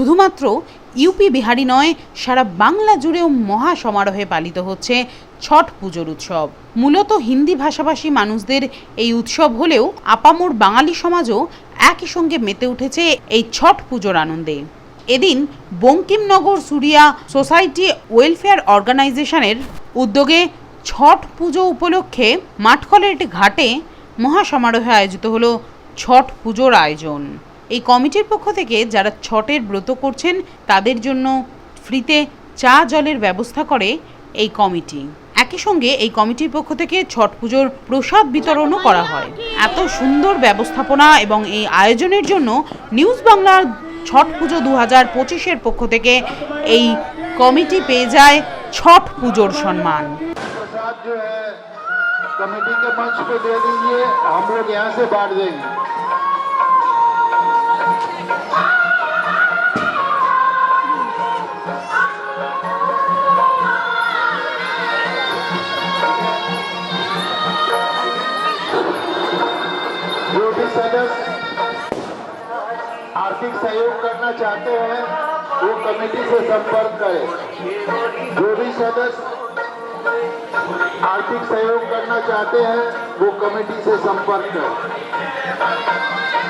শুধুমাত্র ইউপি বিহারি নয়, সারা বাংলা জুড়েও মহা সমারোহে পালিত হচ্ছে ছট পুজোর উৎসব। মূলত হিন্দি ভাষাভাষী মানুষদের এই উৎসব হলেও আপামোর বাঙালি সমাজও একই সঙ্গে মেতে উঠেছে এই ছট পুজোর আনন্দে। এদিন বঙ্কিমনগর সুরিয়া সোসাইটি ওয়েলফেয়ার অর্গানাইজেশনের উদ্যোগে ছট পুজো উপলক্ষে মাঠকলের ঘাটে মহাসমারোহে আয়োজিত হলো ছট পুজোর আয়োজন। এই কমিটির পক্ষ থেকে যারা ছটের ব্রত করছেন তাদের জন্য ফ্রিতে চা জলের ব্যবস্থা করে এই কমিটি একই সঙ্গে এই কমিটির পক্ষ থেকে ছট পুজোর প্রসাদ বিতরণও করা হয় এত সুন্দর ব্যবস্থাপনা এবং এই আয়োজনের জন্য নিউজ বাংলার ছট পুজো দু হাজার পঁচিশের পক্ষ থেকে এই কমিটি পেয়ে যায় ছট পুজোর সম্মান प्रसाद जो है कमेटी के मंच पे दे दीजिए हम लोग यहाँ से बांट देंगे जो भी सदस्य आर्थिक सहयोग करना चाहते हैं, वो कमेटी से संपर्क करें। जो भी सदस्य आर्थिक सहयोग करना चाहते हैं, वो कमेटी से संपर्क करें।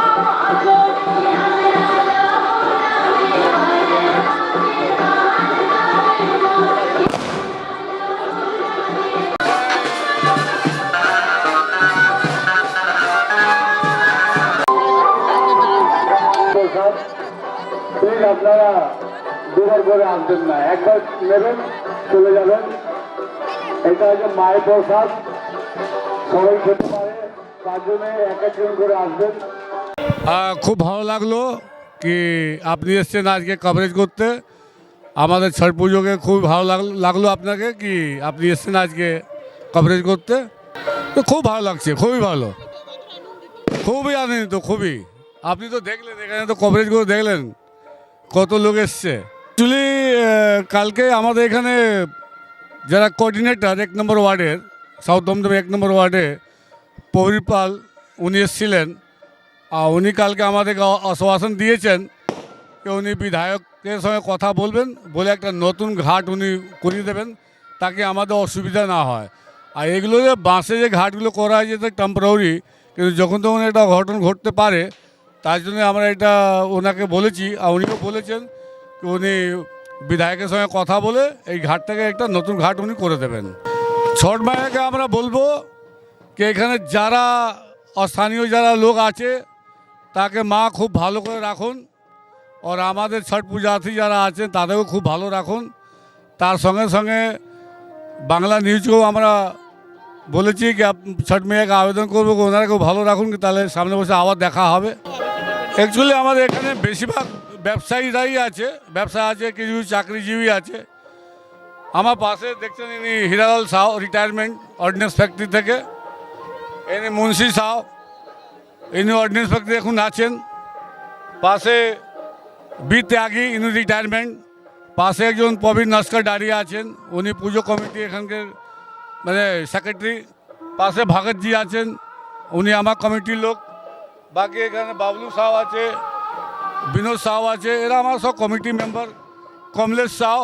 আপনারা দুবার করে আসবেন না। একবার নেবেন, চলে যাবেন। এটা হচ্ছে মায়ের প্রসাদ। সবাই খেতে পারে, তার জন্য এক একজন করে আসবেন। খুব ভালো লাগল কি আপনি এসছেন আজকে কভারেজ করতে। আমাদের ছট পুজোকে খুব ভালো লাগ- লাগল আপনাকে কি আপনি এসছেন আজকে কভারেজ করতে। খুব ভালো লাগছে, খুবই ভালো। খুবই আনন্দিত, খুবই। আপনি তো দেখলেন, এখানে তো কভারেজ করে দেখলেন। কত লোক এসছে? অ্যাকচুয়ালি কালকে আমাদের এখানে যারা কোঅর্ডিনেটর এক নম্বর ওয়ার্ডের সাউথ দমদম এক নম্বর ওয়ার্ডে প্রবীর পাল, উনি এসেছিলেন। আর উনি কালকে আমাদেরকে আশ্বাসন দিয়েছেন যে উনি বিধায়কের সঙ্গে কথা বলবেন, বলে একটা নতুন ঘাট উনি করিয়ে দেবেন, তাকে আমাদের অসুবিধা না হয়। আর এগুলো যে বাঁশে যে ঘাটগুলো করা হয় যেটা টেম্পোরারি কিন্তু যখন তখন একটা ঘটন ঘটতে পারে তার জন্য আমরা এটা ওনাকে বলেছি, আর উনিও বলেছেন যে উনি বিধায়কের সঙ্গে কথা বলে এই ঘাটটাকে একটা নতুন ঘাট উনি করে দেবেন। ছট মায়াকে আমরা বলব কি এখানে যারা স্থানীয় যারা লোক আছে, তাকে মা খুব ভালো করে রাখুন, আর আমাদের ছট পূজার্থী যারা আছেন তাদেরও খুব ভালো রাখুন। তার সঙ্গে সঙ্গে বাংলা নিউজকেও আমরা বলেছি কি ছট মেয়েকে আবেদন করব কি ওনারা খুব ভালো রাখুন, তাহলে সামনে বসে আবার দেখা হবে। অ্যাকচুয়ালি আমাদের এখানে বেশিরভাগ ব্যবসায়ীরাই আছে। ব্যবসা আছে, কিছু চাকরিজীবী আছে। আমার পাশে দেখছেন ইনি Hiralal Sau retirement ordnance factory থেকে। ইনি মুন্সি সাউ ইনি অর্ডিন্যান্স ফ্যাক্টরি এখন আছেন। পাশে বি ত্যাগী, ইনি রিটায়ারমেন্ট পাশে একজন প্রবীণ নস্কর দাঁড়িয়ে আছেন। উনি পুজো কমিটি এখানকার মানে সেক্রেটারি পাশে ভগতজি আছেন। উনি আমার কমিটির লোক। বাকি এখানে বাবলু সাউ আছে, বিনোদ সাউ আছে, এরা আমার সব কমিটি মেম্বার কমলেশ সাউ,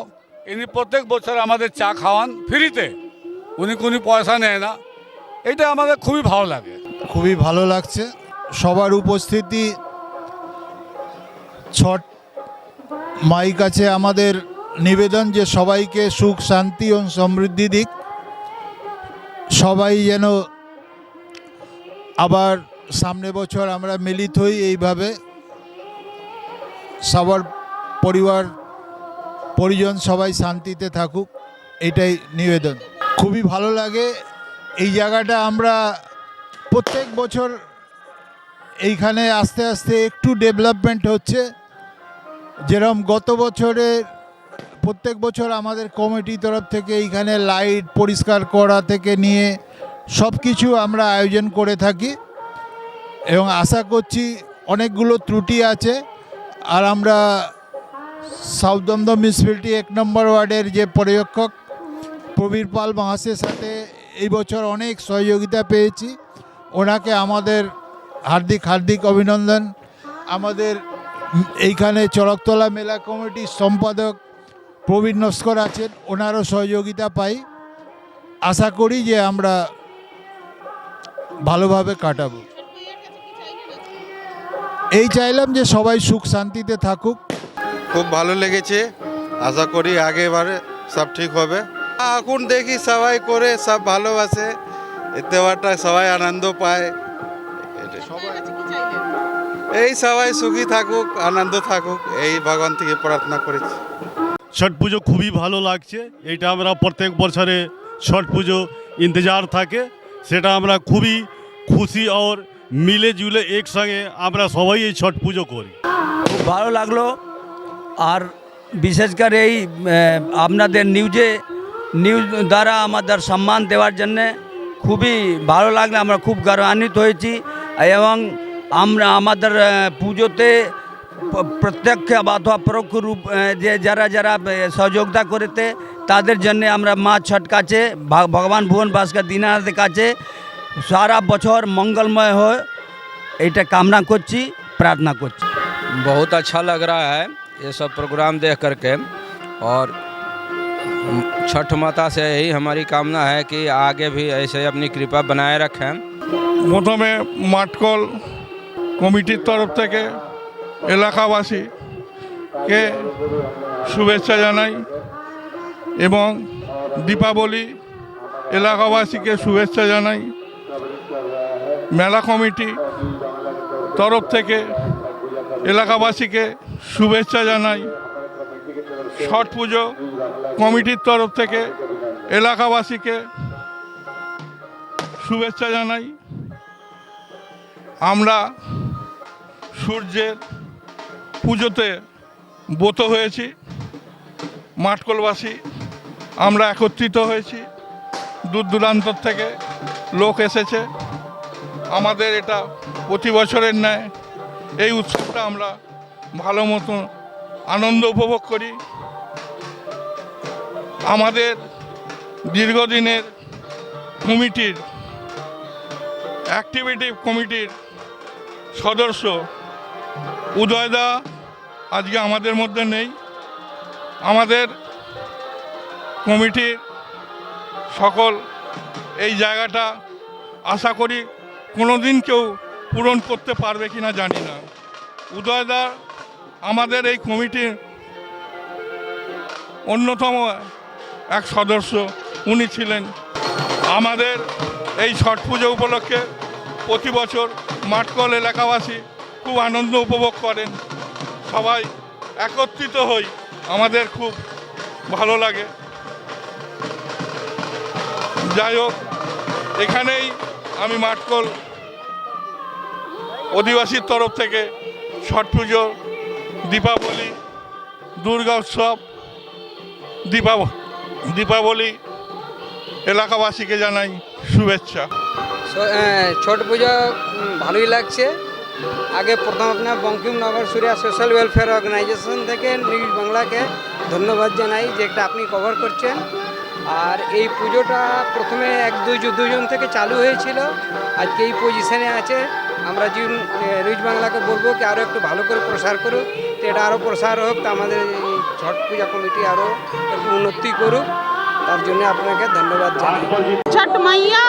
ইনি প্রত্যেক বছর আমাদের চা খাওয়ান ফ্রিতে। উনি কোনো পয়সা নেয় না। এটা আমাদের খুবই ভালো লাগে। খুবই ভালো লাগছে। সবার উপস্থিতি ছট মাই কাছে আমাদের। নিবেদন যে সবাইকে সুখ, শান্তি ও সমৃদ্ধি দিক। সবাই যেন আবার সামনে বছর আমরা মিলিত হই এইভাবে। সবার পরিবার, পরিজন সবাই শান্তিতে থাকুক, এটাই নিবেদন। খুবই ভালো লাগে এই জায়গাটা আমরা প্রত্যেক বছর এইখানে আস্তে আস্তে একটু ডেভেলপমেন্ট হচ্ছে। যেরকম গত বছরে প্রত্যেক বছর আমাদের কমিটি তরফ থেকে এইখানে লাইট পরিষ্কার করা থেকে নিয়ে সব কিছু আমরা আয়োজন করে থাকি। এবং আশা করছি অনেকগুলো ত্রুটি আছে। আর আমরা সাউথ দমদম মিউনিসিপ্যালিটি এক নম্বর ওয়ার্ডের যে পর্যবেক্ষক প্রবীর পাল মহাশয়ের সাথে এই বছর অনেক সহযোগিতা পেয়েছি। ওনাকে আমাদের হার্দিক হার্দিক অভিনন্দন। আমাদের এইখানে চড়কতলা মেলা কমিটির সম্পাদক প্রবীণ নস্কর আছেন, ওনারও সহযোগিতা পাই। আশা করি যে আমরা ভালোভাবে কাটাবো। এই চাইলাম যে সবাই সুখ শান্তিতে থাকুক। খুব ভালো লেগেছে। আশা করি আগেবারে সব ঠিক হবে। এখন দেখি সবাই করে সব ভালোবাসে। এতেবারটা সবাই আনন্দ পায়। এই সবাই সুখী থাকুক আনন্দ থাকুক এই ভগবান থেকে প্রার্থনা করেছি। ছট পুজো খুবই ভালো লাগছে। এইটা আমরা প্রত্যেক বছরে ছট পুজো ইন্তজার থাকে। সেটা আমরা খুবই খুশি আর মিলে জুলে একসঙ্গে আমরা সবাই এই ছট পুজো করি। খুব ভালো লাগল। আর বিশেষ করে এই আপনাদের নিউজে, নিউজ দ্বারা আমাদের সম্মান দেওয়ার জন্যে খুবই ভালো লাগল। আমরা খুব গৌরবান্বিত হয়েছি। এবং আমরা আমাদের পুজোতে প্রত্যক্ষ অথবা পরোক্ষ রূপ যে যারা যারা সহযোগিতা করেতে তাদের জন্য আমরা মা ছট কাছে ভগবান ভুবন ভাস্কর দীনানাথের কাছে সারা বছর মঙ্গলময় হয় এইটা কামনা করছি প্রার্থনা করছি बहुत अच्छा लग रहा है ये सब प्रोग्राम देख करके और छठ माता से यही हमारी कामना है कि आगे भी ऐसे अपनी कृपा बनाए रखें প্রথমে মাটকল কমিটির তরফ থেকে এলাকাবাসীকে শুভেচ্ছা জানাই এবং দীপাবলি এলাকাবাসীকে শুভেচ্ছা জানাই মেলা কমিটি তরফ থেকে এলাকাবাসীকে শুভেচ্ছা জানাই। ছট পুজো কমিটির তরফ থেকে এলাকাবাসীকে শুভেচ্ছা জানাই। আমরা সূর্যের পুজোতে ব্রত হয়েছি। মাঠকলবাসী, আমরা একত্রিত হয়েছি। দূর দূরান্তর থেকে লোক এসেছে। আমাদের এটা প্রতি বছরের ন্যায়। এই উৎসবটা আমরা ভালো মতো আনন্দ উপভোগ করি। আমাদের দীর্ঘদিনের কমিটির অ্যাক্টিভিটি কমিটির সদস্য উদয়দা আজকে আমাদের মধ্যে নেই। আমাদের কমিটির সকল এই জায়গাটা আশা করি কোনো দিন কেউ পূরণ করতে পারবে কিনা জানি না। উদয়দা, আমাদের এই কমিটির অন্যতম এক সদস্য, উনি ছিলেন আমাদের এই ছট পুজো উপলক্ষে প্রতি বছর মাঠকল এলাকাবাসী খুব আনন্দ উপভোগ করেন। সবাই একত্রিত হই, আমাদের খুব ভালো লাগে। যাই হোক, এখানেই আমি মাঠকল অধিবাসীর তরফ থেকে ছট পুজো, দীপাবলি দুর্গা উৎসব দীপাব দীপাবলি, এলাকাবাসীকে জানাই শুভেচ্ছা। ছট পুজো ভালোই লাগছে। আগে প্রথম আপনার Bankimnagar Suriya social welfare organisation থেকে নিউজ বাংলাকে ধন্যবাদ জানাই যে একটা আপনি কভার করছেন। আর এই পুজোটা প্রথমে এক দুই দুজন থেকে চালু হয়েছিল। আজকে এই পজিশনে আছে। আমরা যে নিউজ বাংলাকে বলব কি আরও একটু ভালো করে প্রসার করুক। তো এটা আরও প্রসার হোক, তা আমাদের এই ছট পূজা কমিটি আরও একটু উন্নতি করুক। তার জন্য আপনাকে ধন্যবাদ জানাই। ছট মাইয়া